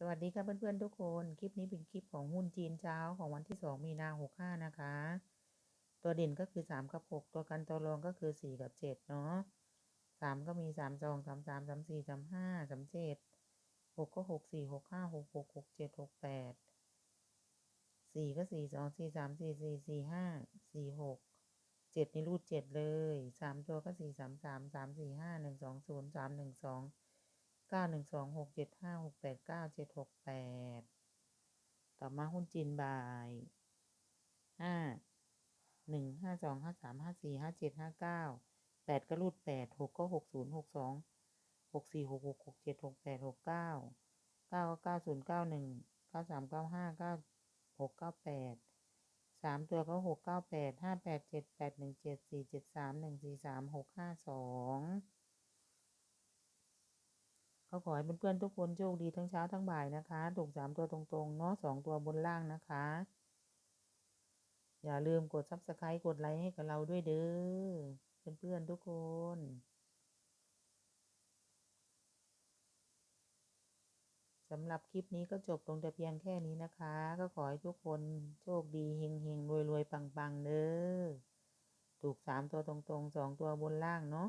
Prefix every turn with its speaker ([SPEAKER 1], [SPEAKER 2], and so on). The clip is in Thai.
[SPEAKER 1] สวัสดีค่ะเพื่อนๆทุกคน คลิปนี้เป็นคลิปของหุ้นจีนเช้าของวันที่ 2 มีนาหกห้านะคะ ตัวเด่นก็คือ 3 กับ 6 ตัวกันตัวรองก็คือ 4 กับ 7 เนาะ3ก็มี3 2 3 3 3 4 3 5 3 7 6ก็6 4 6 5 6 6 6 7 6 8 4ก็4 2 4 3 4 4 4 5 4 6 7นี่รูด7เลย3ตัวก็4 3 3 3 4 5 1 2 0 3 1 2 เก้าหนึ่งสองหกเจ็ดห้าหกแปดเก้าเจ็ดหกแปดต่อมาหุ้นจีนบายห้าหนึ่งห้าสองห้าสามห้าสี่ห้าเจ็ดห้าเก้าแปดก็รูดแปดหกก็หกศูนย์หกสองหกสี่หกหกหกเจ็ดหกแปดหกเก้าเก้าก็เก้าศูนย์เก้าหนึ่งเก้าสามเก้าห้าเก้าหกเก้าแปดสามตัวก็หกเก้าแปดห้าแปดเจ็ดแปดหนึ่งเจ็ดสี่เจ็ดสามหนึ่งสี่สามหกห้าสอง ขอให้เพื่อนๆทุกคนโชคดีทั้งเช้าทั้งบ่ายนะคะ ถูกสามตัวตรงๆ เนาะสองตัวบนล่างนะคะ อย่าลืมกดซับสไครต์กดไลค์ให้กับเราด้วยเด้อ เพื่อนๆทุกคนสำหรับคลิปนี้ก็จบลงแต่เพียงแค่นี้นะคะ ก็ขอให้ทุกคนโชคดีเฮงๆรวยๆปังๆเด้อ ถูกสามตัวตรงๆสองตัวบนล่างเนาะ